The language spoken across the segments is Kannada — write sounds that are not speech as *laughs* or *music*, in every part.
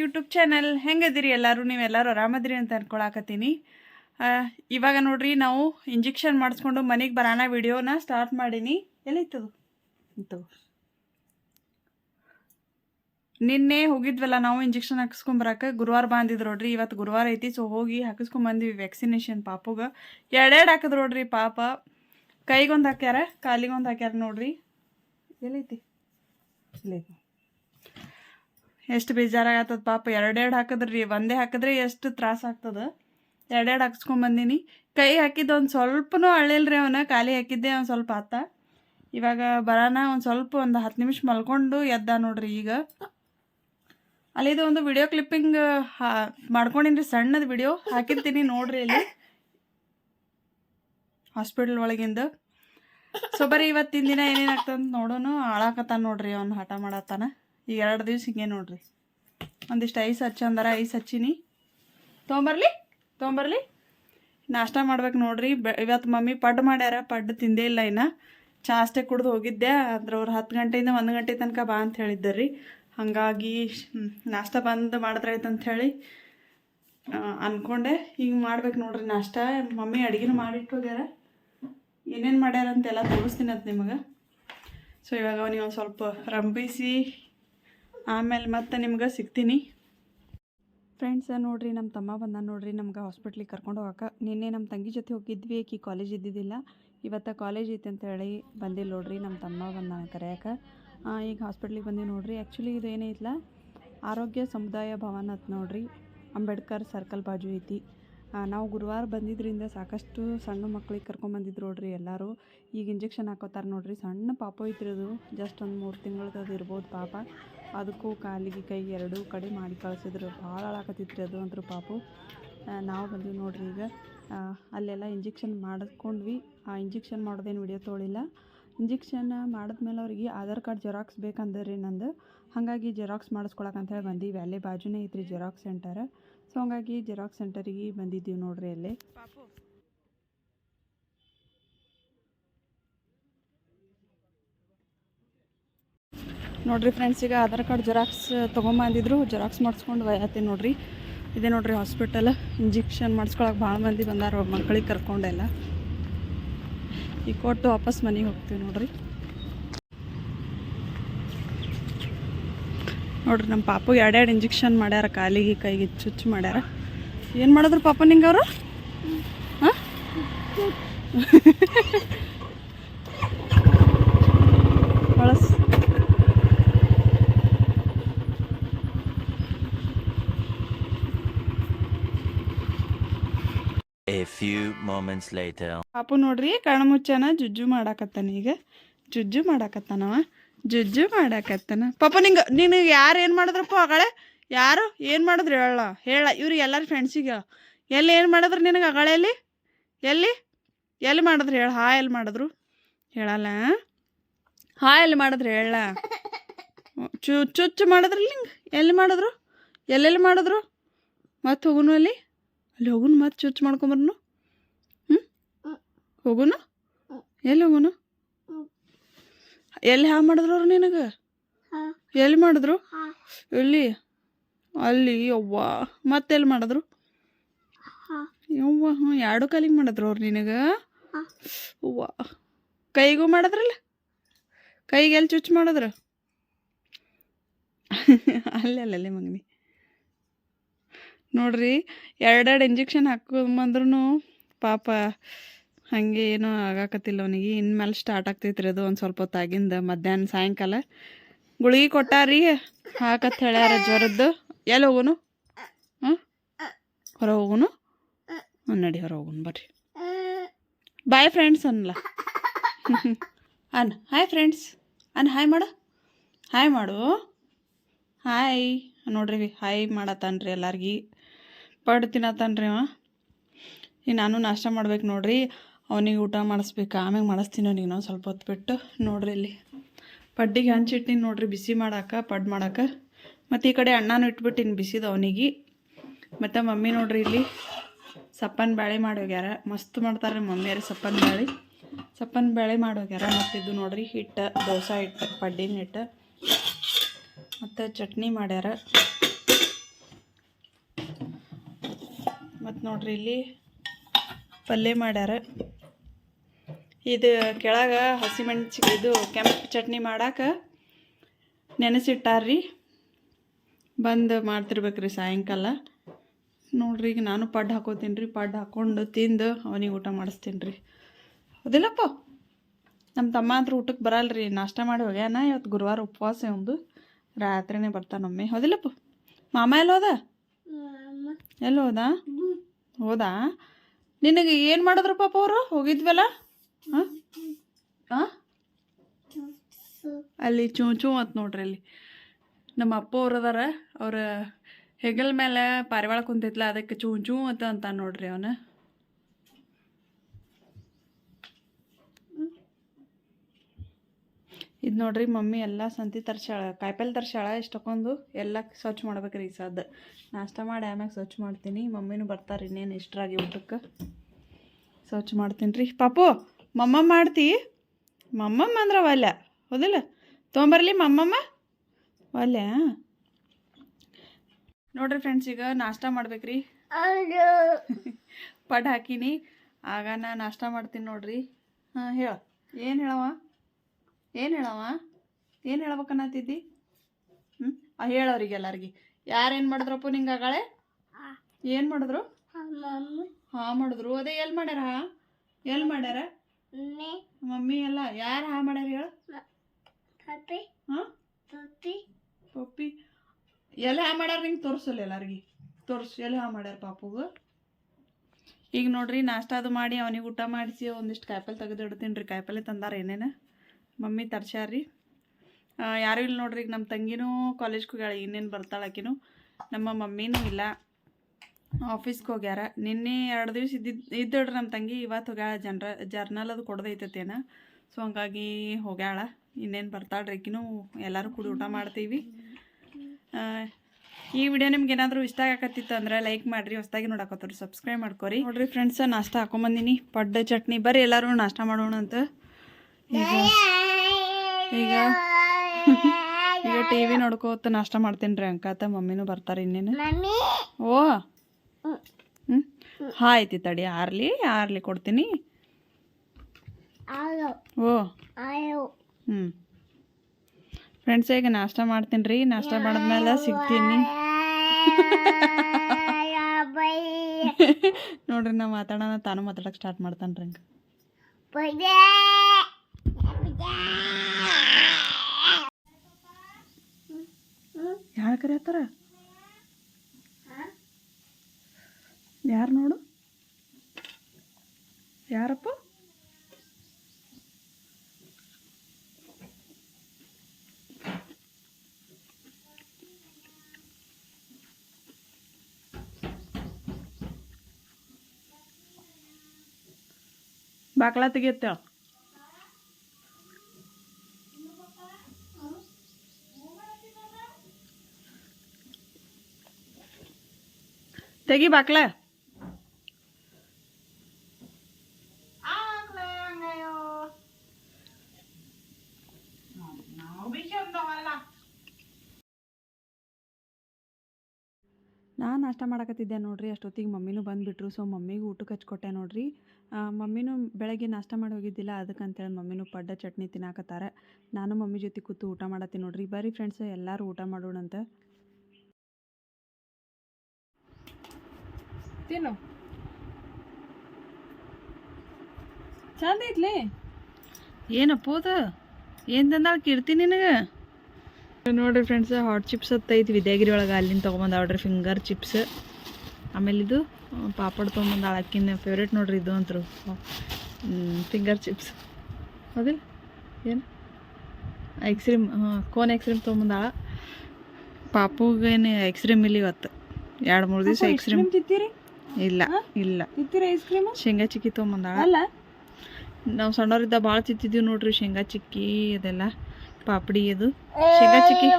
ಯೂಟ್ಯೂಬ್ ಚಾನಲ್ ಹೆಂಗದಿರಿ ಎಲ್ಲರೂ? ನೀವೆಲ್ಲರೂ ಆರಾಮದಿರಿ ಅಂತ ಅನ್ಕೊಳಕತ್ತೀನಿ. ಇವಾಗ ನೋಡ್ರಿ ನಾವು ಇಂಜೆಕ್ಷನ್ ಮಾಡಿಸ್ಕೊಂಡು ಮನೆಗೆ ಬರೋಣ ವಿಡಿಯೋನ ಸ್ಟಾರ್ಟ್ ಮಾಡೀನಿ. ಎಲ್ಲಿತ್ತದು ಇಂತು ನಿನ್ನೆ ಹೋಗಿದ್ವಲ್ಲ ನಾವು ಇಂಜೆಕ್ಷನ್ ಹಾಕಿಸ್ಕೊಂಬರಕ್ಕೆ ಗುರುವಾರ ಬಂದಿದ್ರು ನೋಡ್ರಿ ಇವತ್ತು ಗುರುವಾರ ಐತಿ. ಸೊ ಹೋಗಿ ಹಾಕಿಸ್ಕೊಂಬಂದ್ವಿ ವ್ಯಾಕ್ಸಿನೇಷನ್ ಪಾಪುಗೆ. ಎರಡೆರಡು ಹಾಕಿದ್ರು ನೋಡ್ರಿ ಪಾಪ. ಕೈಗೊಂದು ಹಾಕ್ಯಾರ, ಕಾಲಿಗೊಂದು ಹಾಕ್ಯಾರ ನೋಡ್ರಿ. ಎಲ್ಲೈತಿ ಇಲ್ಲೈತಿ ಎಷ್ಟು ಬೇಜಾರಾಗತ್ತದ ಪಾಪ. ಎರಡೆರಡು ಹಾಕಿದ್ರಿ, ಒಂದೇ ಹಾಕಿದ್ರೆ ಎಷ್ಟು ತ್ರಾಸ ಆಗ್ತದ? ಎರಡೆರಡು ಹಾಕ್ಸ್ಕೊಂಬಂದಿನಿ ಕೈ ಹಾಕಿದ್ದು ಒಂದು ಸ್ವಲ್ಪನೂ ಅಳ್ಳಿಲ್ರಿ ಅವನ, ಖಾಲಿ ಹಾಕಿದ್ದೆ ಒಂದು ಸ್ವಲ್ಪ ಆತ. ಇವಾಗ ಬರೋಣ ಒಂದು ಸ್ವಲ್ಪ ಒಂದು ಹತ್ತು ನಿಮಿಷ ಮಲ್ಕೊಂಡು ಎದ್ದ ನೋಡ್ರಿ ಈಗ. ಅಲ್ಲಿದು ಒಂದು ವಿಡಿಯೋ ಕ್ಲಿಪ್ಪಿಂಗ್, ಹಾ, ಮಾಡ್ಕೊಂಡಿನ್ರಿ, ಸಣ್ಣದ ವಿಡಿಯೋ. ಹಾಕಿರ್ತೀನಿ ನೋಡ್ರಿ ಇಲ್ಲಿ ಹಾಸ್ಪಿಟಲ್ ಒಳಗಿಂದ. ಸೊ, ಬರೀ ಇವತ್ತಿನ ದಿನ ಏನೇನು ಆಗ್ತದೆ ನೋಡೋನು, ಆಳಾಕತ್ತಾನ ನೋಡ್ರಿ ಅವ್ನು ಹಠ ಮಾಡತ್ತಾನ. ಈಗ ಎರಡು ದಿವ್ಸ ಹಿಂಗೆ ನೋಡ್ರಿ? ಒಂದಿಷ್ಟು ಐಸ್ ಹಚ್ಚ ಅಂದಾರ ಐಸ್ ಹಚ್ಚಿನಿ. ತೊಗೊಂಬರ್ಲಿ ತೊಗೊಂಬರ್ಲಿ. ನಾಷ್ಟ ಮಾಡ್ಬೇಕು ನೋಡ್ರಿ. ಬೆ ಇವತ್ತು ಮಮ್ಮಿ ಪಡ್ಡು ಮಾಡ್ಯಾರ ಪಡ್ಡು ತಿಂದೇ ಇಲ್ಲ ಇನ್ನು. ಚಾ ಅಷ್ಟೇ ಕುಡ್ದು ಹೋಗಿದ್ದೆ. ಅಂದ್ರೆ ಅವ್ರು ಹತ್ತು ಗಂಟೆಯಿಂದ ಒಂದು ಗಂಟೆ ತನಕ ಬಾ ಅಂತ ಹೇಳಿದ್ದೆ ರೀ ಹಾಗಾಗಿ ನಾಷ್ಟ ಬಂದು ಮಾಡಿದ್ರೆ ಆಯ್ತು ಅಂತ ಹೇಳಿ ಅನ್ಕೊಂಡೆ. ಈಗ ಮಾಡ್ಬೇಕು ನೋಡ್ರಿ ನಾಷ್ಟ. ಮಮ್ಮಿ ಅಡುಗೆನೂ ಮಾಡಿಟ್ಟು ಹೋಗ್ಯಾರ. ಏನೇನು ಮಾಡ್ಯಾರ ಅಂತೆಲ್ಲ ತೋರಿಸ್ತೀನಿ ಅದು ನಿಮಗೆ. ಸೊ ಇವಾಗ ಅವನಿಗೆ ಒಂದು ಸ್ವಲ್ಪ ರಂಬಿಸಿ ಆಮೇಲೆ ಮತ್ತೆ ನಿಮ್ಗೆ ಸಿಗ್ತೀನಿ. ಫ್ರೆಂಡ್ಸ್ ನೋಡ್ರಿ ನಮ್ಮ ತಮ್ಮ ಬಂದ ನೋಡ್ರಿ, ನಮ್ಗೆ ಹಾಸ್ಪಿಟ್ಲಿಗೆ ಕರ್ಕೊಂಡು ಹೋಗಕ್ಕೆ ನಿನ್ನೆ ನಮ್ಮ ತಂಗಿ ಜೊತೆ ಹೋಗಿದ್ವಿ, ಆಕಿ ಕಾಲೇಜ್ ಇದ್ದಿದ್ದಿಲ್ಲ. ಇವತ್ತು ಕಾಲೇಜ್ ಐತೆ ಅಂತ ಹೇಳಿ ಬಂದಿಲ್ಲ ನೋಡ್ರಿ ನಮ್ಮ ತಮ್ಮ ಬಂದ ಕರೆಯಕ್ಕೆ ಈಗ ಹಾಸ್ಪಿಟ್ಲಿಗೆ ಬಂದಿ ನೋಡ್ರಿ. ಆ್ಯಕ್ಚುಲಿ ಇದು ಇಲ್ಲ ಆರೋಗ್ಯ ಸಮುದಾಯ ಭವನ ಅಂತ ನೋಡ್ರಿ. ಅಂಬೇಡ್ಕರ್ ಸರ್ಕಲ್ ಬಾಜು ಐತಿ. ನಾವು ಗುರುವಾರ ಬಂದಿದ್ದರಿಂದ ಸಾಕಷ್ಟು ಸಣ್ಣ ಮಕ್ಳಿಗೆ ಕರ್ಕೊಂಬಂದಿದ್ರು ನೋಡ್ರಿ ಎಲ್ಲರೂ. ಈಗ ಇಂಜೆಕ್ಷನ್ ಹಾಕೋತಾರೆ ನೋಡ್ರಿ, ಸಣ್ಣ ಪಾಪ ಐತ್ರಿ ಅದು. ಜಸ್ಟ್ ಒಂದು ಮೂರು ತಿಂಗಳದ್ದು ಇರ್ಬೋದು ಪಾಪ. ಅದಕ್ಕೂ ಕಾಲಿಗೆ ಕೈ ಎರಡೂ ಕಡೆ ಮಾಡಿ ಕಳಿಸಿದ್ರು. ಭಾಳ ಅಳಾಕತ್ತಿತ್ರಿ ಅದು ಅಂದ್ರೆ ಪಾಪು. ನಾವು ಬಂದ್ವಿ ನೋಡ್ರಿ ಈಗ. ಅಲ್ಲೆಲ್ಲ ಇಂಜೆಕ್ಷನ್ ಮಾಡಿಸ್ಕೊಂಡ್ವಿ ಆ ಇಂಜೆಕ್ಷನ್ ಮಾಡೋದೇನು ವಿಡಿಯೋ ತೊಗೊಳಿಲ್ಲ ಇಂಜೆಕ್ಷನ್ ಮಾಡಿದ್ಮೇಲೆ ಅವ್ರಿಗೆ ಆಧಾರ್ ಕಾರ್ಡ್ ಜೆರಾಕ್ಸ್ ಬೇಕಂದ್ರಿ ನಂದು. ಹಾಗಾಗಿ ಜೆರಾಕ್ಸ್ ಮಾಡಿಸ್ಕೊಳಕ್ಕೆ ಬಂದೀವಿ. ಅಲ್ಲೇ ಬಾಜುನೇ ಐತ್ರಿ ಜೆರಾಕ್ಸ್ ಸೆಂಟರ್. ಸೊ, ಹಂಗಾಗಿ ಜೆರಾಕ್ಸ್ ಸೆಂಟರಿಗೆ ಬಂದಿದ್ದೀವಿ ನೋಡ್ರಿ ಅಲ್ಲೇ. ನೋಡ್ರಿ ಫ್ರೆಂಡ್ಸ್ ಈಗ ಆಧಾರ್ ಕಾರ್ಡ್ ಜೆರಾಕ್ಸ್ ತೊಗೊಂಬಂದಿದ್ರು. ಜೆರಾಕ್ಸ್ ಮಾಡಿಸ್ಕೊಂಡು ಒಯ್ಯತ್ತೀನಿ ನೋಡ್ರಿ. ಇದೇ ನೋಡ್ರಿ ಹಾಸ್ಪಿಟಲ್ ಇಂಜೆಕ್ಷನ್ ಮಾಡಿಸ್ಕೊಳಕ್ಕೆ ಭಾಳ ಮಂದಿ ಬಂದಾರ ಮಕ್ಕಳಿಗೆ ಕರ್ಕೊಂಡೆಲ್ಲ. ಈ ಕೊಟ್ಟು ವಾಪಸ್ ಮನೆಗೆ ಹೋಗ್ತೀವಿ ನೋಡ್ರಿ. ನೋಡ್ರಿ ನಮ್ಮ ಪಾಪಗೆ ಎರಡೆರಡು ಇಂಜೆಕ್ಷನ್ ಮಾಡ್ಯಾರ, ಕಾಲಿಗೆ ಕೈಗೆ ಚುಚ್ಚು ಮಾಡ್ಯಾರ. ಏನು ಮಾಡಿದ್ರು ಪಾಪ ನಿಂಗೆ ಅವರು? ಹಾಂ? Moments later. ಪಾಪು ನೋಡ್ರಿ, ಕಣ್ಮುಚ್ಚನ ಜುಜ್ಜು ಮಾಡಾಕತ್ತಾನ ಈಗ. ಜುಜ್ಜು ಮಾಡಾಕತ್ತಾನವ ಜುಜ್ಜು ಮಾಡಾಕತ್ತಾನ. ಪಾಪ ನಿಂಗ, ನಿನಗೆ ಯಾರು ಏನು ಮಾಡಿದ್ರಪ್ಪ ಆಗಳೆ ಯಾರು? ಏನು ಮಾಡಿದ್ರು ಹೇಳ ಹೇಳ. ಇವ್ರಿಗೆ ಎಲ್ಲರ ಫ್ರೆಂಡ್ಸಿಗೆ ಎಲ್ಲಿ ಏನು ಮಾಡಿದ್ರು ನಿನಗೆ ಅಗಳೆಯಲ್ಲಿ ಎಲ್ಲಿ? ಎಲ್ಲಿ? ಮಾಡಿದ್ರು ಹೇಳ. ಹಾ, ಎಲ್ಲಿ ಮಾಡಿದ್ರು? ಹೇಳಲ್ಲ ಹಾ, ಎಲ್ಲಿ ಮಾಡಿದ್ರು ಹೇಳ. ಚು, ಚುಚ್ಚು ಮಾಡಿದ್ರಲ್ಲ ನಿಂಗೆ? ಎಲ್ಲಿ ಮಾಡಿದ್ರು? ಎಲ್ಲೆಲ್ಲಿ ಮಾಡಿದ್ರು? ಮತ್ತೆ ಹೋಗುನು ಅಲ್ಲಿ? ಅಲ್ಲಿ ಹೋಗುನು ಮತ್ತೆ ಚುಚ್ಚು ಮಾಡ್ಕೊಂಬರ್ನು? ಹೋಗುನು? ಎಲ್ಲಿ ಹೋಗುನು? ಎಲ್ಲಿ ಹ್ಯಾ ಮಾಡಿದ್ರು ಅವ್ರು ನಿನಗೆ? ಎಲ್ಲಿ ಮಾಡಿದ್ರು? ಎಲ್ಲಿ? ಅಲ್ಲಿ ಯವ್ವ. ಮತ್ತೆಲ್ಲಿ ಮಾಡಿದ್ರು? ಯವ್ವ ಹ್ಞೂ ಎರಡು ಕಾಲಿಗೆ ಮಾಡಿದ್ರು ಅವ್ರು ನಿನಗೆ? ಅವ್ವ ಕೈಗೂ ಮಾಡಿದ್ರಲ್ಲ? ಕೈಗೆ ಎಲ್ಲಿ ಚುಚ್ಚು ಮಾಡಿದ್ರು? *laughs* ಅಲ್ಲೇ ಅಲ್ಲಲ್ಲೇ ಮಗನಿ. ನೋಡ್ರಿ ಎರಡೆರಡು ಇಂಜೆಕ್ಷನ್ ಹಾಕೊಂಬಂದ್ರೂ ಪಾಪ ಹಾಗೆ ಏನೂ ಆಗಾಕತ್ತಿಲ್ಲ ಅವನಿಗೆ. ಇನ್ಮೇಲೆ ಸ್ಟಾರ್ಟ್ ಆಗ್ತೈತ್ರಿ ಅದು ಒಂದು ಸ್ವಲ್ಪ ಹೊತ್ತಾಗಿಂದ ಮಧ್ಯಾಹ್ನ ಸಾಯಂಕಾಲ. ಗುಳಿಗೆ ಕೊಟ್ಟಾರಿ ಹಾಕತ್ ಹೇಳ್ಯಾರ ಜ್ವರದ್ದು. ಎಲ್ಲಿ ಹೋಗುನು? ಹಾಂ ಹೊರ ಹೋಗುನು? ನಡಿ ಹೊರ ಹೋಗುನು, ಬರ್ರಿ. ಬಾಯ್ ಫ್ರೆಂಡ್ಸ್ ಅನ್ನಲ್ಲ ಅನ್ ಹಾಯ್ ಫ್ರೆಂಡ್ಸ್ ಅನ್ ಹಾಯ್ ಮಾಡು. ಹಾಯ್ ಮಾಡು. ಹಾಯ್ ನೋಡ್ರಿ ಹಾಯ್ ಮಾಡತ್ತಾನ್ರಿ ಎಲ್ಲಾರ್ಗಿ. ಪಡ್ ತಿನ್ನತ್ತಾನ್ರಿ ಅವ. ನಾನು ನಾಷ್ಟ ಮಾಡ್ಬೇಕು ನೋಡ್ರಿ. ಅವನಿಗೆ ಊಟ ಮಾಡಿಸ್ಬೇಕು, ಆಮ್ಯಾಗ ಮಾಡಿಸ್ತೀನಿ ಅವನಿಗೆ ನಾವು ಸ್ವಲ್ಪ ಹೊತ್ತು ಬಿಟ್ಟು ನೋಡ್ರಿ ಇಲ್ಲಿ. ಪಡ್ಡಿಗೆ ಹಂಚಿಟ್ಟಿನಿ ನೋಡ್ರಿ, ಬಿಸಿ ಮಾಡಾಕ, ಪಡ್ ಮಾಡಾಕ. ಮತ್ತು ಈ ಕಡೆ ಅಣ್ಣನೂ ಇಟ್ಬಿಟ್ಟಿನಿ ಬಿಸಿದ ಅವನಿಗೆ. ಮತ್ತು ಮಮ್ಮಿ ನೋಡ್ರಿ ಇಲ್ಲಿ ಸಪ್ಪನ ಬ್ಯಾಳೆ ಮಾಡಿ ಹೋಗ್ಯಾರ. ಮಸ್ತ್ ಮಾಡ್ತಾರೆ ಮಮ್ಮಿಯರು ಸಪ್ಪನ ಬ್ಯಾಳೆ. ಸಪ್ಪನ ಬ್ಯಾಳೆ ಮಾಡಿ ಹೋಗ್ಯಾರ. ಮತ್ತು ಇದು ನೋಡ್ರಿ ಹಿಟ್ಟು, ದೋಸೆ ಹಿಟ್ಟು, ಪಡ್ಡಿನ ಹಿಟ್ಟು. ಮತ್ತು ಚಟ್ನಿ ಮಾಡ್ಯಾರ. ಮತ್ತು ನೋಡ್ರಿ ಇಲ್ಲಿ ಪಲ್ಯ ಮಾಡ್ಯಾರ. ಇದು ಕೆಳಗೆ ಹಸಿಮೆಣ್ಸಿ ಇದು ಕೆಂಪು ಚಟ್ನಿ ಮಾಡಕ್ಕೆ ನೆನೆಸಿಟ್ಟಾರ್ರಿ. ಬಂದು ಮಾಡ್ತಿರ್ಬೇಕ್ರಿ ಸಾಯಂಕಾಲ. ನೋಡ್ರಿ ಈಗ ನಾನು ಪಡ್ಡು ಹಾಕೋತೀನಿ ರೀ ಪಡ್ಡು ಹಾಕ್ಕೊಂಡು ತಿಂದು ಅವನಿಗೆ ಊಟ ಮಾಡಿಸ್ತೀನಿ ರೀ ಹೌದಿಲ್ಲಪ್ಪ? ನಮ್ಮ ತಮ್ಮ ಅಂದ್ರೆ ಊಟಕ್ಕೆ ಬರಲ್ರಿ ನಾಷ್ಟ ಮಾಡಿ ಹೋಗ್ಯಾನ ಇವತ್ತು ಗುರುವಾರ ಉಪವಾಸ ಒಂದು ರಾತ್ರಿನೇ ಬರ್ತಾನೊಮ್ಮೆ ಹೌದಿಲ್ಲಪ್ಪ? ಮಾಮ ಎಲ್ಲ ಹೋದ? ಎಲ್ಲ ಹೋದ? ಹೋದಾ? ನಿನಗೆ ಏನು ಮಾಡಿದ್ರು ಪಾಪ ಅವರು? ಹೋಗಿದ್ವಲ್ಲ? ಅಲ್ಲಿ ಚೂ ಚೂ ಅಂತ ನೋಡ್ರಿ ಅಲ್ಲಿ. ನಮ್ಮ ಅಪ್ಪ ಅವ್ರು ಅದಾರ, ಅವ್ರ ಹೆಗಲ್ ಮೇಲೆ ಪಾರಿವಾಳ ಕುಂತೈತ್ಲ ಅದಕ್ಕೆ ಚೂ ಚೂ ಅಂತ ಅಂತ ನೋಡ್ರಿ ಅವನ. ಇದು ನೋಡ್ರಿ ಮಮ್ಮಿ ಎಲ್ಲ ಸಂತಿ ತರ್ಸಾಳ ಕಾಯಿಪಲ್ಲೆ ತರ್ಸಾಳ ಇಷ್ಟಕ್ಕೊಂದು, ಎಲ್ಲ ಸ್ವಚ್ಛ ಮಾಡ್ಬೇಕ್ರಿ ಈ ಸದ್ದು. ನಾಷ್ಟ ಮಾಡಿ ಆಮ್ಯಾಗ ಸ್ವಚ್ಛ ಮಾಡ್ತೀನಿ, ಮಮ್ಮಿನೂ ಬರ್ತಾರೆ ಇನ್ನೇನು ಇಷ್ಟರಾಗಿ ಊಟಕ್ಕೆ. ಸ್ವಚ್ಛ ಮಾಡ್ತೀನಿ ರೀ ಪಾಪು! ಮಮ್ಮ ಮಾಡ್ತಿ? ಮಮ್ಮಮ್ಮ ಅಂದ್ರೆ ಒಲ್ಲ ಹೌದಿಲ್ಲ? ತೊಗೊಂಬರ್ಲಿ ಮಮ್ಮಮ್ಮ. ಒಲ್ಲ ನೋಡ್ರಿ ಫ್ರೆಂಡ್ಸ್ ಈಗ ನಾಷ್ಟ ಮಾಡ್ಬೇಕ್ರಿ. ಪಡ್ ಹಾಕಿನಿ. ಆಗ ನಾ ನಾಷ್ಟ ಮಾಡ್ತೀನಿ ನೋಡ್ರಿ. ಹಾಂ ಹೇಳ. ಏನು ಹೇಳವ ಏನು ಹೇಳವ ಏನು ಹೇಳ್ಬೇಕನ್ನತ್ತಿದ್ದಿ ಹ್ಞೂ ಹೇಳೋರಿಗೆ ಎಲ್ಲರಿಗೆ. ಯಾರೇನು ಮಾಡಿದ್ರಪ್ಪ ನಿಂಗೆ ಆಗಾಳೆ? ಏನು ಮಾಡಿದ್ರು? ಹಾಂ ಮಾಡಿದ್ರು. ಅದೇ ಎಲ್ಲಿ ಮಾಡ್ಯಾರ? ಹಾ ಎಲ್ಲಿ ಮಾಡ್ಯಾರ? ಮಮ್ಮಿ. ಎಲ್ಲ ಯಾರು ಹಾ ಮಾಡ್ಯಾರ ಹೇಳು? ಹಾಂ? ಪಪ್ಪಿ. ಎಲ್ಲಿ ಹಾ ಮಾಡ್ಯಾರ ನಿಂಗೆ ತೋರಿಸಲ್ಲ ಎಲ್ಲಾರಿಗೆ? ತೋರಿಸಿ ಎಲ್ಲಿ ಹಾ ಮಾಡ್ಯಾರ ಪಾಪುಗ? ಈಗ ನೋಡ್ರಿ ನಾಷ್ಟ ಅದು ಮಾಡಿ ಅವನಿಗೆ ಊಟ ಮಾಡಿಸಿ ಒಂದಿಷ್ಟು ಕಾಯಿಪಲ್ಲೆ ತೆಗೆದು ಇಡ್ತೀನಿ ರೀ. ಕಾಯಿಪಲ್ಲೆ ತಂದಾರ ಏನೇನು? ಮಮ್ಮಿ ತರ್ಸ್ಯಾರ್ರಿ ಯಾರೂ ಇಲ್ಲ ನೋಡ್ರಿ ಈಗ ನಮ್ಮ ತಂಗಿನೂ ಕಾಲೇಜ್ಗೆ ಹೋಗ್ಯಾಳ ಇನ್ನೇನು ಬರ್ತಾಳೆ ಆಕಿನೂ. ನಮ್ಮ ಮಮ್ಮಿನೂ ಇಲ್ಲ. ಆಫೀಸ್ಗೆ ಹೋಗ್ಯಾರ ನಿನ್ನೆ ಎರಡು ದಿವ್ಸ ಇದ್ದಿದ್ದು ಇದ್ದಳ್ರಿ ನಮ್ಮ ತಂಗಿ ಇವತ್ತು ಹೋಗ್ಯಾಳ ಜನ್ರ ಜರ್ನಲ್ ಅದು ಕೊಡ್ದೈತೇನ ಸೊ ಹಂಗಾಗಿ ಹೋಗ್ಯಾಳ. ಇನ್ನೇನು ಬರ್ತಾಳ್ರಿ ಆಕಿನೂ ಎಲ್ಲರೂ ಕೂಡಿ ಊಟ ಮಾಡ್ತೀವಿ. ಈ ವಿಡಿಯೋ ನಿಮ್ಗೆ ಏನಾದರೂ ಇಷ್ಟ ಆಗಕತ್ತಿತ್ತು ಅಂದ್ರೆ ಲೈಕ್ ಮಾಡಿರಿ ಹೊಸದಾಗಿ ನೋಡಕತ್ತವ್ರಿ ಸಬ್ಸ್ಕ್ರೈಬ್ ಮಾಡ್ಕೊರಿ. ನೋಡ್ರಿ ಫ್ರೆಂಡ್ಸ್ ನಾಷ್ಟ ಹಾಕೊಂಬಂದಿನಿ. ಪಡ್ಡ ಚಟ್ನಿ ಬರ್ರಿ ಎಲ್ಲರೂ ನಾಷ್ಟ ಮಾಡೋಣ ಅಂತ. ಈಗ ಈಗ ಈಗ ಟಿ ವಿ ನೋಡ್ಕೋತ ನಾಷ್ಟ ಮಾಡ್ತೀನಿ ರೀ ಅಂಕಾತ ಮಮ್ಮಿನೂ ಬರ್ತಾರೆ ಇನ್ನೇನು. ಓ ಹ್ಞೂ ಆಯ್ತು ತಡಿ ಆರ್ಲಿ ಆರ್ಲಿ ಕೊಡ್ತೀನಿ. ಓ. ಹ್ಞೂ ಫ್ರೆಂಡ್ಸ್ ಈಗ ನಾಷ್ಟ ಮಾಡ್ತೀನಿ ರೀ ನಾಷ್ಟ ಮಾಡಿದ್ಮೇಲೆ ಸಿಗ್ತೀನಿ. *laughs* ನೋಡ್ರಿ ನಾ ಮಾತಾಡೋಣ ತಾನು ಮಾತಾಡಕ್ಕೆ ಸ್ಟಾರ್ಟ್ ಮಾಡ್ತಾನೆ ರೀ ಹಂಗೆ ಯಾರು ಕರೆಯತ್ತಾರ ಯಾರು ನೋಡು? ಯಾರಪ್ಪ? ಬಾಕ್ಲ ತೆಗಿಯತ್ತೇಳ ತೆಗಿ ಬಾಕ್ಲ. ನಾಷ್ಟ ಮಾಡಕತ್ತಿದ್ದೆ ನೋಡ್ರಿ. ಅಷ್ಟೊತ್ತಿಗೆ ಮಮ್ಮಿನೂ ಬಂದುಬಿಟ್ರು. ಸೊ ಮಮ್ಮಿಗೆ ಊಟಕ್ಕೆ ಹಚ್ಕೊಟ್ಟೆ ನೋಡ್ರಿ. ಮಮ್ಮಿನೂ ಬೆಳಗ್ಗೆ ನಾಷ್ಟ ಮಾಡಿ ಹೋಗಿದ್ದಿಲ್ಲ. ಅದಕ್ಕಂತೇಳಿ ಮಮ್ಮಿನೂ ಪಡ್ಡ ಚಟ್ನಿ ತಿನ್ನಾಕತ್ತಾರೆ. ನಾನು ಮಮ್ಮಿ ಜೊತೆ ಕೂತು ಊಟ ಮಾಡತ್ತೀನಿ ನೋಡ್ರಿ. ಬರ್ರಿ ಫ್ರೆಂಡ್ಸ್ ಎಲ್ಲರೂ ಊಟ ಮಾಡೋಣಂತ ತಿನ್ನು. ಚಂದ ಐತ್ಲಿ? ಏನಪ್ಪ ಅದು? ಏನು ತಂದಾಳ ಕೀರ್ತಿ ನಿನಗೆ? ನೋಡ್ರಿ ಫ್ರೆಂಡ್ಸ್ ಹಾಟ್ ಚಿಪ್ಸ್ ಐತಿ ವಿದ್ಯಾಗಿರಿ ಒಳಗೆ ಅಲ್ಲಿಂದ ತೊಗೊಂಬಂದಾಳ್ರಿ ಫಿಂಗರ್ ಚಿಪ್ಸ್ ಆಮೇಲೆ ಇದು ಪಾಪಡ್ ತೊಗೊಂಬಂದು ಅಕ್ಕಿನ ಫೇವ್ರೇಟ್ ನೋಡ್ರಿ ಇದು ಅಂತರು. ಫಿಂಗರ್ ಚಿಪ್ಸ್ ಹೌದಿಲ್ಲ? ಏನು? ಐಸ್ ಕ್ರೀಮ್ ಹಾಂ ಕೋನ್ ಐಸ್ ಕ್ರೀಮ್ ತೊಗೊಂಬಂದಾಳ ಪಾಪುಗೇನು ಕ್ರೀಮ್ ಇಲ್ಲಿ ಇವತ್ತು. ಎರಡು ಮೂರು ದಿವಸ ತಿತ್ತೀರಿ ಇಲ್ಲ ಇಲ್ಲ. ಐಸ್ ಕ್ರೀಮ್ ಶೇಂಗಾ ಚಿಕ್ಕಿ ತೊಗೊಂಬಂದಾಳ ಅಲ್ಲ? ನಾವು ಸಣ್ಣವರಿದ್ದ ಭಾಳ ತಿತ್ತಿದ್ದೀವಿ ನೋಡ್ರಿ ಶೇಂಗಾ ಚಿಕ್ಕಿ ಅದೆಲ್ಲ. ಪಾಪಡಿ ಅದು. ಶೇಂಗಾ ಚಿಕ್ಕಿ. *laughs*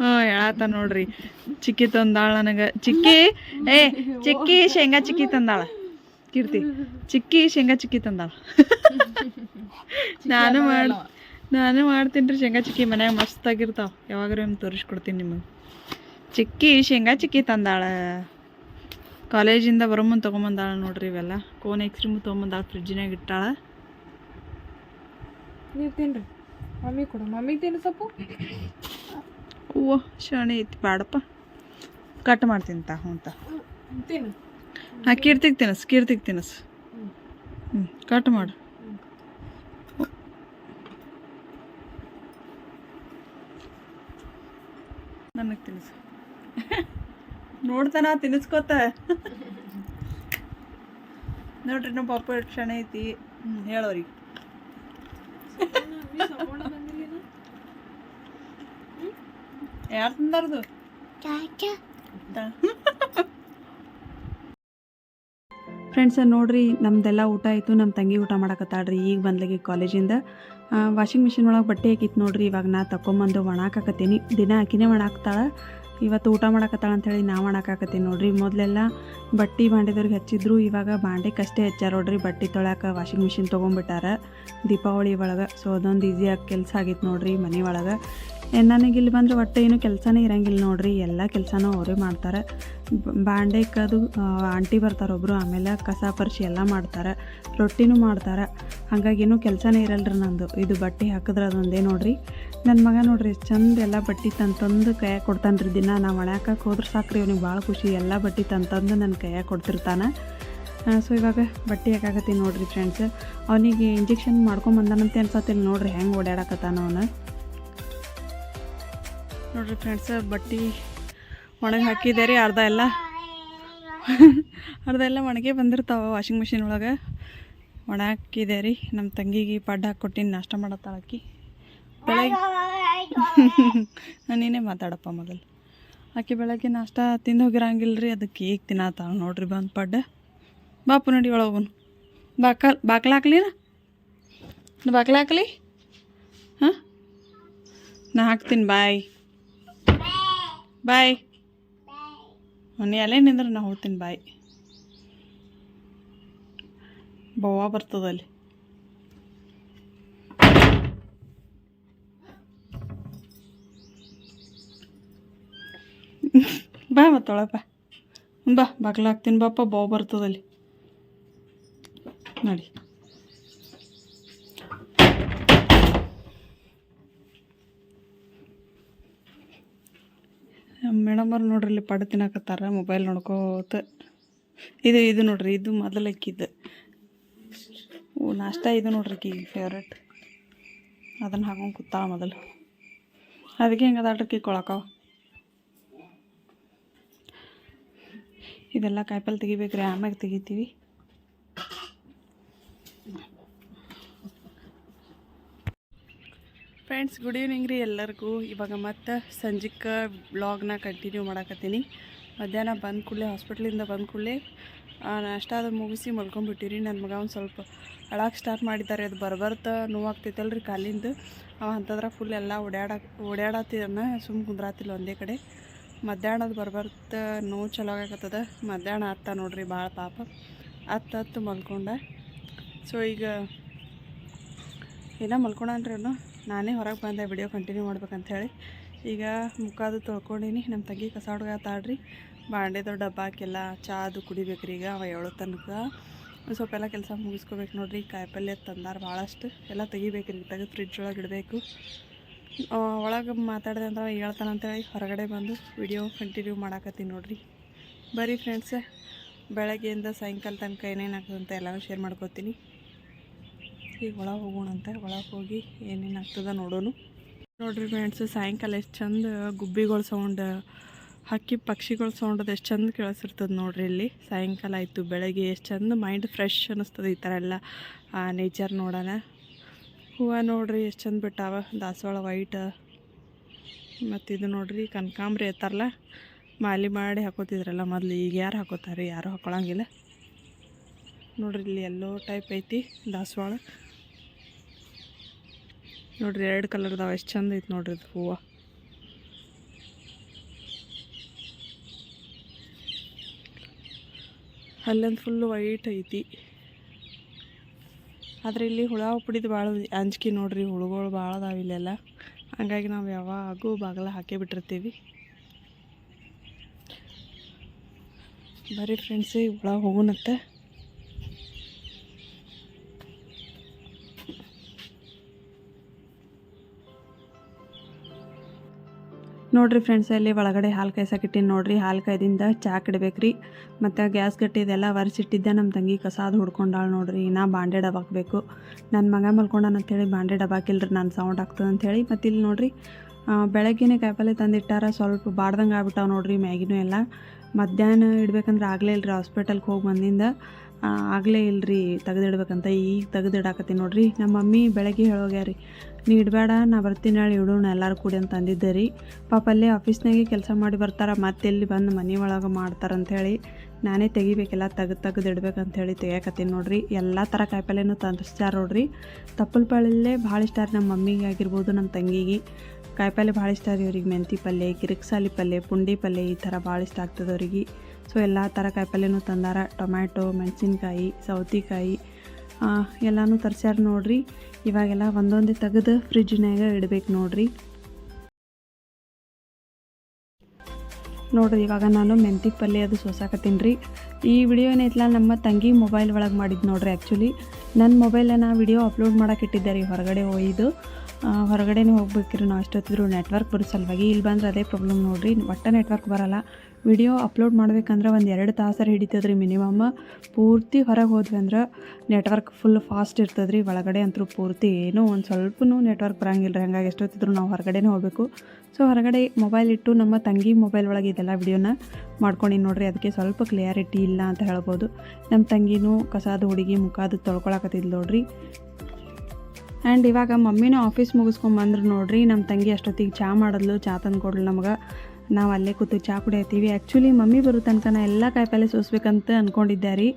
ಹ್ಞೂ ಹೇಳತ್ತ ನೋಡ್ರಿ. ಚಿಕ್ಕಿ ತಂದಾಳ ನನಗೆ. ಚಿಕ್ಕಿ ಏ ಚಿಕ್ಕಿ ಶೇಂಗಾ ಚಿಕ್ಕಿ ತಂದಾಳ. ಕೀರ್ತಿ ಚಿಕ್ಕಿ ಶೇಂಗಾ ಚಿಕ್ಕಿ ತಂದಾಳ. *laughs* ನಾನು ಮಾಡಿ ನಾನು ಮಾಡ್ತೀನಿ ರೀ ಶೇಂಗಾ ಚಿಕ್ಕಿ ಮನ್ಯಾಗ ಮಸ್ತಾಗಿರ್ತಾವ. ಯಾವಾಗಾರ ನಾನು ತೋರಿಸ್ಕೊಡ್ತೀನಿ ನಿಮಗೆ. ಚಿಕ್ಕಿ ಶೇಂಗಾ ಚಿಕ್ಕಿ ತಂದಾಳ. ಕಾಲೇಜಿಂದ ಬರೋ ಮುಂದೆ ತೊಗೊಂಬಂದಾಳ ನೋಡ್ರಿ ಇವೆಲ್ಲ. ಕೋನ್ ಐಸ್ಕ್ರೀಮ್ ತೊಗೊಂಬಂದಾಳ ಫ್ರಿಜ್ಜಿನಾಗ ಇಟ್ಟಾಳ. ನೀವು ತಿನ್ರಿ. ಮಮ್ಮಿ ಕೊಡು. ಮಮ್ಮಿ ತಿನ್ನು ಸೊಪ್ಪು. ಹೂವು ಶಾಣೆ ಐತಿ ಬೇಡಪ್ಪ. ಕಟ್ ಮಾಡ್ತೀನಿ ತಾ ಹ್ಞೂ ತಾ. ತಿನ್ನು. ಹಾಂ ಕೀರ್ತಿಗೆ ತಿನ್ನಸ್ ಕೀರ್ತಿಗೆ ತಿನ್ನಿಸ್. ಹ್ಞೂ ಕಟ್ ಮಾಡು. ನನಗೆ ತಿನ್ನಿಸು. ನೋಡ್ತಾನ ತಿನ್ನಿಸ್ಕೋತ. ನೋಡ್ರಿ ನಮ್ಮ ಪಾಪ ಎಷ್ಟು ಐತಿ. ಹ್ಞೂ ಹೇಳೋರಿಗೆ. ಯಾರು ಫ್ರೆಂಡ್ಸ್ ನೋಡ್ರಿ, ನಮ್ದೆಲ್ಲ ಊಟ ಆಯಿತು. ನಮ್ಮ ತಂಗಿ ಊಟ ಮಾಡಕತ್ತಾಳ್ರಿ ಈಗ ಬಂದ್ಲಗಿ ಕಾಲೇಜಿಂದ ವಾಷಿಂಗ್ ಮಿಷಿನ್ ಒಳಗೆ ಬಟ್ಟೆ ಹಾಕಿತ್ತು ನೋಡ್ರಿ, ಇವಾಗ ನಾ ತಗೊಂಬಂದು ಒಣಾಕತ್ತೀನಿ ದಿನ ಆಕಿನೇ ಒಣಾಕ್ತಾಳೆ. ಇವತ್ತು ಊಟ ಮಾಡಕತ್ತಾಳ ಅಂಥೇಳಿ ನಾವು ಮಾಡೋಕ್ಕಾಕತ್ತೀನಿ ನೋಡ್ರಿ. ಮೊದಲೆಲ್ಲ ಬಟ್ಟೆ ಬಾಂಡೆದವ್ರಿಗೆ ಹಚ್ಚಿದ್ರು, ಇವಾಗ ಬಾಂಡೆಕಷ್ಟೇ ಹೆಚ್ಚಾರ ನೋಡ್ರಿ. ಬಟ್ಟೆ ತೊಳ್ಯಾಕ ವಾಷಿಂಗ್ ಮಿಷಿನ್ ತೊಗೊಂಬಿಟ್ಟಾರ ದೀಪಾವಳಿ ಒಳಗೆ. ಸೊ ಅದೊಂದು ಈಸಿಯಾಗಿ ಕೆಲಸ ಆಗಿತ್ತು ನೋಡ್ರಿ ಮನೆ ಒಳಗೆ. ನನಗೆ ಇಲ್ಲಿ ಬಂದ್ರೆ ಒಟ್ಟು ಏನು ಕೆಲಸನೇ ಇರಂಗಿಲ್ಲ ನೋಡ್ರಿ. ಎಲ್ಲ ಕೆಲಸನೂ ಅವರೇ ಮಾಡ್ತಾರೆ. ಬಾಂಡೆಕದು ಬಾಂಡೆ ಕದು ಆಂಟಿ ಬರ್ತಾರೆ ಒಬ್ಬರು ಆಮೇಲೆ ಕಸ ಪರಿಶಿ ಎಲ್ಲ ಮಾಡ್ತಾರೆ, ರೊಟ್ಟಿನೂ ಮಾಡ್ತಾರೆ. ಹಾಗಾಗಿ ಏನೂ ಕೆಲಸನೇ ಇರಲ್ರಿ ನಂದು. ಇದು ಬಟ್ಟೆ ಹಾಕಿದ್ರೆ ಅದೊಂದೇ ನೋಡ್ರಿ. ನನ್ನ ಮಗ ನೋಡ್ರಿ ಚಂದ ಎಲ್ಲ ಬಟ್ಟೆ ತಂತಂದು ಕೈಯಾಗ ಕೊಡ್ತಾನೆ ರೀ ದಿನ. ನಾ ಒಳ್ಯಾಕಕ್ಕೆ ಹೋದ್ರೆ ಸಾಕ್ರಿ, ಅವ್ನಿಗೆ ಭಾಳ ಖುಷಿ. ಎಲ್ಲ ಬಟ್ಟೆ ತಂತಂದು ನನ್ನ ಕೈಯಾಗ ಕೊಡ್ತಿರ್ತಾನೆ. ಸೊ ಇವಾಗ ಬಟ್ಟೆ ಹಾಕಾಕತ್ತೀನಿ ನೋಡ್ರಿ ಫ್ರೆಂಡ್ಸ್ ಅವನಿಗೆ ಇಂಜೆಕ್ಷನ್ ಮಾಡ್ಕೊಂಬಂದಾನಂತೆ ಅನ್ಸತ್ತಿಲ್ಲ ನೋಡ್ರಿ. ಹೆಂಗೆ ಓಡಾಡಕತ್ತಾನ ಅವನು. ನೋಡ್ರಿ ಫ್ರೆಂಡ್ಸ್ ಬಟ್ಟೆ ಒಣಗಿ ಹಾಕಿದೆ ರೀ ಅರ್ಧ ಎಲ್ಲ. ಅರ್ಧ ಎಲ್ಲ ಒಣಗೇ ಬಂದಿರ್ತಾವೆ ವಾಷಿಂಗ್ ಮಿಷಿನ್ ಒಳಗೆ. ಒಣ ಹಾಕಿದೆ ರೀ ನಮ್ಮ ತಂಗಿಗೆ ಪಡ್ಡು ಹಾಕ್ಕೊಟ್ಟಿನಿ, ನಾಷ್ಟ ಮಾಡತ್ತಾಳಕ್ಕಿ ಬೆಳಗ್ಗೆ ನೀನೇ ಮಾತಾಡಪ್ಪ ಮೊದಲು. ಆಕೆ ಬೆಳಗ್ಗೆ ನಾಷ್ಟ ತಿಂದು ಹೋಗಿರಂಗಿಲ್ಲ ರೀ ಅದಕ್ಕೆ ಈಗ ತಿನ್ನತ್ತಾಳ ನೋಡ್ರಿ ಬಂದು ಪಡ್ಡ. ಬಾಪು ನಡಿ ಒಳಗೆ ಬಾಕಲ್ ಬಾಕ್ಲ ಹಾಕ್ಲಿ ಬಾಕ್ಲ ಹಾಕ್ಲಿ? ಹಾಂ? ನಾ ಹಾಕ್ತೀನಿ, ಬಾಯ್. ಬಾಯ್. ನೀ ಅಲ್ಲೇ ನಿಂದ್ರೆ ನಾ ಹೋಗ್ತೀನಿ ಬಾಯ್. ಬವ್ವ ಬರ್ತದಲ್ಲಿ ಬಾ ಮತ್ತೊಳಪ್ಪ ಬಾ. ಬಗ್ಲಾಕ್ತೀನಿ ಬಾಪ್ಪ ಬಾಪ ಬಾವು ಬರ್ತದಲ್ಲಿ ನೋಡಿ. ಅವ್ರು ನೋಡ್ರಿ, ಇಲ್ಲಿ ಪಡ ತಿನ್ನಕತ್ತಾರ, ಮೊಬೈಲ್ ನೋಡ್ಕೋತ. ಇದು ಇದು ನೋಡ್ರಿ, ಇದು ಮೊದಲು ಇದು ಓ, ನಾಷ್ಟ ಇದು ನೋಡ್ರಿ ಕಿ ಫೇವ್ರೇಟ್ ಅದನ್ನು ಹಾಕೊಂಡು ಕೂತಾಳ ಮೊದಲು. ಅದಕ್ಕೆ ಹೆಂಗೆ ಅದಾಳ್ರಿ ಕಿ ಇದೆಲ್ಲ ಕಾಯಿಪಲ್ಲೆ ತೆಗಿಬೇಕ್ರಿ, ಆಮ್ಯಾಗ ತೆಗಿತೀವಿ. ಫ್ರೆಂಡ್ಸ್ ಗುಡ್ ಈವ್ನಿಂಗ್ ರೀ ಎಲ್ಲರಿಗೂ. ಇವಾಗ ಮತ್ತೆ ಸಂಜಿಕ ಬ್ಲಾಗ್ನ ಕಂಟಿನ್ಯೂ ಮಾಡಕತ್ತೀನಿ. ಮಧ್ಯಾಹ್ನ ಬಂದ ಕೂಡಲೇ ಹಾಸ್ಪಿಟ್ಲಿಂದ ಬಂದ ಕೂಡಲೇ ನಾಷ್ಟ ಅದು ಮುಗಿಸಿ ಮಲ್ಕೊಂಡ್ಬಿಟ್ಟಿರಿ ನನ್ನ ಮಗ ಒಂದು ಸ್ವಲ್ಪ ಅಳಾಕೆ ಸ್ಟಾರ್ಟ್ ಮಾಡಿದ್ದಾರೆ. ಅದು ಬರ್ಬರ್ತ ನೋವಾಗ್ತೈತಲ್ರಿ ರೀ ಕಾಲಿಂದ. ಅವ ಅಂಥದ್ರ ಫುಲ್ ಎಲ್ಲ ಓಡಾಡ ಓಡಾಡತ್ತಿದ್ದಾನ ಸುಮ್ ಕುಂದ್ರಾತಿಲ್ಲ ಒಂದೇ ಕಡೆ. ಮಧ್ಯಾಹ್ನದ ಬರ್ಬರ್ತ ನೋವು ಚಲೋ ಆಗಕತ್ತದ. ಮಧ್ಯಾಹ್ನ ಅತ್ತ ನೋಡ್ರಿ ಭಾಳ ಪಾಪ. ಅತ್ತ ಹತ್ತು ಮಲ್ಕೊಂಡ. ಸೊ ಈಗ, ಏನೋ ಮಲ್ಕೊಳನ್ರಿ ಅವನು? ನಾನೇ ಹೊರಗೆ ಬಂದೆ ವಿಡಿಯೋ ಕಂಟಿನ್ಯೂ ಮಾಡ್ಬೇಕಂತ ಹೇಳಿ ಈಗ ಮುಖಾದು ತೊಳ್ಕೊಂಡೀನಿ. ನಮ್ಮ ತಂಗಿ ಕಸ ಹುಡ್ಗಾತಾಳ್ರಿ ಬಾಂಡೆದು ಡಬ್ಬ ಹಾಕಿಲ್ಲ ಚಾದು ಕುಡಿಬೇಕ್ರಿ ಈಗ ಅವ ಏಳು ತನಕ. ಸ್ವಲ್ಪ ಎಲ್ಲ ಕೆಲಸ ಮುಗಿಸ್ಕೋಬೇಕು ನೋಡ್ರಿ. ಕಾಯಿಪಲ್ಯ ತಂದಾರ ಭಾಳಷ್ಟು. ಎಲ್ಲ ತೆಗಿಬೇಕ್ರಿ, ತೆಗೆದು ಫ್ರಿಡ್ಜ್ ಒಳಗೆ ಇಡಬೇಕು. ಒಳಗೆ ಮಾತಾಡಿದೆ ಅಂದ್ರೆ ಅವ ಹೇಳ್ತಾನಂತೇಳಿ ಹೊರಗಡೆ ಬಂದು ವಿಡಿಯೋ ಕಂಟಿನ್ಯೂ ಮಾಡಾಕತ್ತೀನಿ ನೋಡ್ರಿ. ಬರೀ ಫ್ರೆಂಡ್ಸ್ ಬೆಳಗ್ಗೆಯಿಂದ ಸಾಯಂಕಾಲ ತನಕ ಏನೇನು ಆಗ್ತದೆ ಅಂತ ಎಲ್ಲನೂ ಶೇರ್ ಮಾಡ್ಕೋತೀನಿ. ಈಗ ಒಳಗೆ ಹೋಗೋಣಂತೆ ಒಳಗೆ ಹೋಗಿ ಏನೇನು ಆಗ್ತದ ನೋಡೋನು. ನೋಡ್ರಿ ಫ್ರೆಂಡ್ಸ್ ಸಾಯಂಕಾಲ ಎಷ್ಟು ಚಂದ ಗುಬ್ಬಿಗಳ ಸೌಂಡ್ ಹಕ್ಕಿ ಪಕ್ಷಿಗಳ ಸೌಂಡ್ ಅದು ಎಷ್ಟು ಚಂದ ಕೇಳಿಸಿರ್ತದೆ ನೋಡ್ರಿ ಇಲ್ಲಿ. ಸಾಯಂಕಾಲ ಆಯಿತು, ಬೆಳಗ್ಗೆ ಎಷ್ಟು ಚಂದ ಮೈಂಡ್ ಫ್ರೆಶ್ ಅನ್ನಿಸ್ತದೆ ಈ ಥರ ಎಲ್ಲ. ನೇಚರ್ ನೋಡೋಣ. ಹೂವು ನೋಡ್ರಿ ಎಷ್ಟು ಚಂದ ಬಿಟ್ಟಾವ, ದಾಸವಾಳ ವೈಟ್ ಮತ್ತು ಇದು ನೋಡ್ರಿ ಕನಕಾಂಬ್ರಿ ಎತ್ತಾರಲ್ಲ, ಮಾಲಿ ಮಾಡಿ ಹಾಕೋತಿದ್ರಲ್ಲ ಮೊದಲು, ಈಗ ಯಾರು ಹಾಕೋತಾರೆ? ಯಾರು ಹಾಕೊಳಂಗಿಲ್ಲ. ನೋಡ್ರಿ ಇಲ್ಲಿ ಎಲ್ಲೋ ಟೈಪ್ ಐತಿ ದಾಸವಾಳ. ನೋಡ್ರಿ, ಎರಡು ಕಲರ್ದಾವ ಎಷ್ಟು ಚಂದ ಐತಿ ನೋಡ್ರಿ ಇದು ಹೂವು. ಅಲ್ಲೊಂದು ಫುಲ್ಲು ವೈಟ್ ಐತಿ. ಆದ್ರೆ ಇಲ್ಲಿ ಹುಳ ಉಪ್ಪಿಡಿದು ಭಾಳ ಅಂಜಿಕೆ ನೋಡ್ರಿ, ಹುಳುಗಳು ಭಾಳ ಅದಾವ ಇಲ್ಲೆಲ್ಲ. ಹಂಗಾಗಿ ನಾವು ಯಾವಾಗೂ ಬಾಗಿಲ ಹಾಕೇ ಬಿಟ್ಟಿರ್ತೀವಿ. ಬರೀ ಫ್ರೆಂಡ್ಸೇ ಹುಳ ಹೋಗುನತ್ತೆ ನೋಡ್ರಿ ಫ್ರೆಂಡ್ಸ್ ಅಲ್ಲಿ ಒಳಗಡೆ ಹಾಲು ಕಾಯ್ಸಕ್ಕಿಟ್ಟಿನಿ ನೋಡ್ರಿ. ಹಾಲು ಕಾಯ್ದಿಂದ ಚಾ ಕಿಡ್ಬೇಕ್ರಿ. ಮತ್ತು ಗ್ಯಾಸ್ ಗಟ್ಟಿ ಇದೆಲ್ಲ ಒರೆಸಿಟ್ಟಿದ್ದೆ ನಮ್ಮ ತಂಗಿ ಕಸಾದು ಹುಡ್ಕೊಂಡಾಳು ನೋಡ್ರಿ. ನಾ ಬಾಂಡೆ ಡಬಾಕ್ಬೇಕು. ನನ್ನ ಮಗ ಮಲ್ಕೊಂಡಾನ ಅಂತೇಳಿ ಬಾಂಡೆ ಡಬಾಕಿಲ್ರಿ, ನಾನು ಸೌಂಡ್ ಆಗ್ತದೆ ಅಂಥೇಳಿ ಮತ್ತು ಇಲ್ಲಿ ನೋಡ್ರಿ ಬೆಳಗ್ಗೆನೆ ಕಾಯಿಪಲ್ಲೆ ತಂದಿಟ್ಟಾರ. ಸ್ವಲ್ಪ ಬಾಡ್ದಂಗೆ ಆಗ್ಬಿಟ್ಟಾವ ನೋಡ್ರಿ ಮ್ಯಾಗಿನೂ ಎಲ್ಲ. ಮಧ್ಯಾಹ್ನ ಇಡ್ಬೇಕಂದ್ರೆ ಆಗಲೇ ಇಲ್ರಿ ಹಾಸ್ಪಿಟಲ್ಗೆ ಹೋಗಿ ಬಂದಿಂದ ಆಗಲೇ ಇಲ್ರಿ ತೆಗೆದಿಡ್ಬೇಕಂತ. ಈಗ ತೆಗೆದಿಡಾಕತ್ತೀನಿ ನೋಡ್ರಿ. ನಮ್ಮ ಮಮ್ಮಿ ಬೆಳಗ್ಗೆ ಹೇಳೋಗ್ಯಾರಿ ನೀ ಇಡಬೇಡ ನಾ ಬರ್ತೀನಿ ಹೇಳಿ ಇಡೋಣ ಎಲ್ಲರೂ ಕೂಡಿ ಅಂತ ಅಂದಿದ್ದೆ ರೀ ಪಾಪ ಅಲ್ಲೇ ಆಫೀಸ್ನಾಗೆ ಕೆಲಸ ಮಾಡಿ ಬರ್ತಾರೆ, ಮತ್ತೆ ಎಲ್ಲಿ ಬಂದು ಮನೆ ಒಳಗೆ ಮಾಡ್ತಾರಂಥೇಳಿ ನಾನೇ ತೆಗಿಬೇಕೆಲ್ಲ ತೆಗೆದು ತೆಗೆದು ಇಡ್ಬೇಕಂಥೇಳಿ ತೆಗಿಯಕತ್ತೀನಿ ನೋಡ್ರಿ. ಎಲ್ಲ ಥರ ಕಾಯಿಪಲ್ಲೆನೂ ತಂದಿಸ್ತಾರೆ ನೋಡ್ರಿ. ತಪ್ಪಲ ಪಲ್ಯಲ್ಲೇ ಭಾಳ ಇಷ್ಟ ರೀ ನಮ್ಮ ಮಮ್ಮಿಗೆ ಆಗಿರ್ಬೋದು, ನಮ್ಮ ತಂಗಿಗೆ. ಕಾಯಿಪಲ್ಲೆ ಭಾಳ ಇಷ್ಟ ರೀ ಅವ್ರಿಗೆ, ಮೆಂತಿ ಪಲ್ಯ ಕಿರಿಕ್ಸಾಲಿ ಪಲ್ಯ ಪುಂಡಿ ಪಲ್ಯ ಈ ಥರ ಭಾಳ ಇಷ್ಟ ಆಗ್ತದೆ ಅವ್ರಿಗೆ. ಸೊ ಎಲ್ಲ ಥರ ಕಾಯಿಪಲ್ಲೆನೂ ತಂದಾರ. ಟೊಮ್ಯಾಟೊ, ಮೆಣಸಿನ್ಕಾಯಿ, ಸೌತೆಕಾಯಿ ಎಲ್ಲನೂ ತರ್ಸ್ಯಾರ ನೋಡ್ರಿ. ಇವಾಗೆಲ್ಲ ಒಂದೊಂದೇ ತೆಗೆದು ಫ್ರಿಜ್ನಾಗ ಇಡ್ಬೇಕು ನೋಡ್ರಿ. ನೋಡ್ರಿ ಇವಾಗ ನಾನು ಮೆಂತಿ ಪಲ್ಯ ಅದು ಸೋಸಾಕತ್ತೀನಿ ರೀ. ಈ ವಿಡಿಯೋ ಏನೈತಲ್ಲ ನಮ್ಮ ತಂಗಿ ಮೊಬೈಲ್ ಒಳಗೆ ಮಾಡಿದ್ದು ನೋಡ್ರಿ ಆ್ಯಕ್ಚುಲಿ ನನ್ನ ಮೊಬೈಲನ್ನು ವಿಡಿಯೋ ಅಪ್ಲೋಡ್ ಮಾಡಕ್ಕೆ ಇಟ್ಟಿದ್ದೆ ರೀ ಹೊರಗಡೆ ಒಯ್ದು. ಆ, ಹೊರಗಡೆನೇ ಹೋಗ್ಬೇಕ್ರಿ ನಾವು ಅಷ್ಟೊತ್ತಿದ್ರು ನೆಟ್ವರ್ಕ್ ಬರೋ ಸಲುವಾಗಿ. ಇಲ್ಲಿ ಬಂದ್ರೆ ಅದೇ ಪ್ರಾಬ್ಲಮ್ ನೋಡಿರಿ. ಒಟ್ಟು ನೆಟ್ವರ್ಕ್ ಬರಲ್ಲ. ವಿಡಿಯೋ ಅಪ್ಲೋಡ್ ಮಾಡ್ಬೇಕಂದ್ರೆ ಒಂದು ಎರಡು ತಾಸರ ಹಿಡಿತದ್ರಿ ಮಿನಿಮಮ್ ಪೂರ್ತಿ ಹೊರಗೆ ಹೋದ್ವಿ ಅಂದ್ರೆ ನೆಟ್ವರ್ಕ್ ಫುಲ್ ಫಾಸ್ಟ್ ಇರ್ತದ್ರಿ. ಒಳಗಡೆ ಅಂತೂ ಪೂರ್ತಿ ಏನೂ ಒಂದು ಸ್ವಲ್ಪನೂ ನೆಟ್ವರ್ಕ್ ಬರಂಗಿಲ್ಲ ರೀ ಹಂಗಾಗಿ ಎಷ್ಟೊತ್ತಿದ್ರು ನಾವು ಹೊರಗಡೆನೇ ಹೋಗಬೇಕು. ಸೊ ಹೊರಗಡೆ ಮೊಬೈಲ್ ಇಟ್ಟು ನಮ್ಮ ತಂಗಿ ಮೊಬೈಲ್ ಒಳಗೆ ಇದೆಲ್ಲ ವಿಡಿಯೋನ ಮಾಡ್ಕೊಂಡಿನಿ ನೋಡ್ರಿ. ಅದಕ್ಕೆ ಸ್ವಲ್ಪ ಕ್ಲಿಯಾರಿಟಿ ಇಲ್ಲ ಅಂತ ಹೇಳ್ಬೋದು. ನಮ್ಮ ತಂಗಿನೂ ಕಸಾದ ಹುಡುಗಿ ಮುಖಾದು ತೊಳ್ಕೊಳಕತ್ತಿದ್ಲು ನೋಡ್ರಿ. ಆ್ಯಂಡ್ ಇವಾಗ ಮಮ್ಮಿನೂ ಆಫೀಸ್ ಮುಗಿಸ್ಕೊಂಬಂದ್ರು ನೋಡ್ರಿ. ನಮ್ಮ ತಂಗಿ ಅಷ್ಟೊತ್ತಿಗೆ ಚಹಾ ಮಾಡಿದ್ಲು ಚಹಾ ತಂದು ಕೊಡ್ಲು ನಮಗೆ. ನಾವು ಅಲ್ಲೇ ಕೂತು ಚಹಾ ಕುಡಿಯತ್ತೀವಿ. ಆ್ಯಕ್ಚುಲಿ ಮಮ್ಮಿ ಬರೋ ತನಕ ನಾ ಎಲ್ಲ ಕಾಯಿಪಲ್ಲೆ ಸೋಸ್ಬೇಕಂತ ಅಂದ್ಕೊಂಡಿದ್ದೆ ರೀ.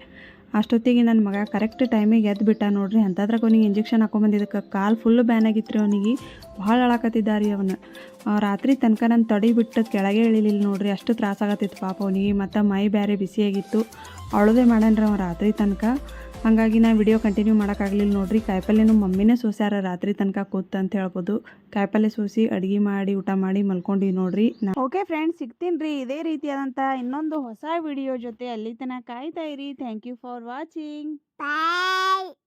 ಅಷ್ಟೊತ್ತಿಗೆ ನನ್ನ ಮಗ ಕರೆಕ್ಟ್ ಟೈಮಿಗೆ ಎದ್ದು ಬಿಟ್ಟ ನೋಡ್ರಿ. ಅಂಥದ್ರಾಗ ಅವನಿಗೆ ಇಂಜೆಕ್ಷನ್ ಹಾಕೊಂಬಂದಿದ್ದಕ್ಕೆ ಕಾಲು ಫುಲ್ ಬ್ಯಾನ್ ಆಗಿತ್ತು ರೀ ಅವನಿಗೆ. ಭಾಳ ಅಳಕತ್ತಿದ್ದ ರೀ ಅವನು ರಾತ್ರಿ ತನಕ ನಾನು ತಡಿ ಬಿಟ್ಟು ಕೆಳಗೆ ಇಳಿಲಿಲ್ಲ ನೋಡ್ರಿ. ಅಷ್ಟು ತ್ರಾಸಾಗತ್ತಿತ್ತು ಪಾಪ ಅವನಿಗೆ. ಮತ್ತು ಮೈ ಬೇರೆ ಬಿಸಿಯಾಗಿತ್ತು. ಅವಳದೇ ಮಾಡ್ಯಾನ್ರಿ ಅವ ರಾತ್ರಿ ತನಕ. ಹಾಗಾಗಿ ನಾ ವಿಡಿಯೋ ಕಂಟಿನ್ಯೂ ಮಾಡೋಕ್ಕಾಗಲಿಲ್ಲ ನೋಡ್ರಿ. ಕಾಯಿಪಲ್ಲೆನೂ ಮಮ್ಮಿನೇ ಸೋಸ್ಯಾರ ರಾತ್ರಿ ತನಕ ಕೂತ್ ಅಂತ ಹೇಳ್ಬೋದು. ಕಾಯಿಪಲ್ಲೆ ಸೋಸಿ ಅಡುಗೆ ಮಾಡಿ ಊಟ ಮಾಡಿ ಮಲ್ಕೊಂಡಿವಿ ನೋಡ್ರಿ. ಓಕೆ ಫ್ರೆಂಡ್ಸ್ ಸಿಗ್ತೀನಿ ರೀ ಇದೇ ರೀತಿಯಾದಂಥ ಇನ್ನೊಂದು ಹೊಸ ವಿಡಿಯೋ ಜೊತೆ ಅಲ್ಲಿ ತನಕ ಕಾಯ್ತಾ ಇರಿ. Thank you for watching Bye.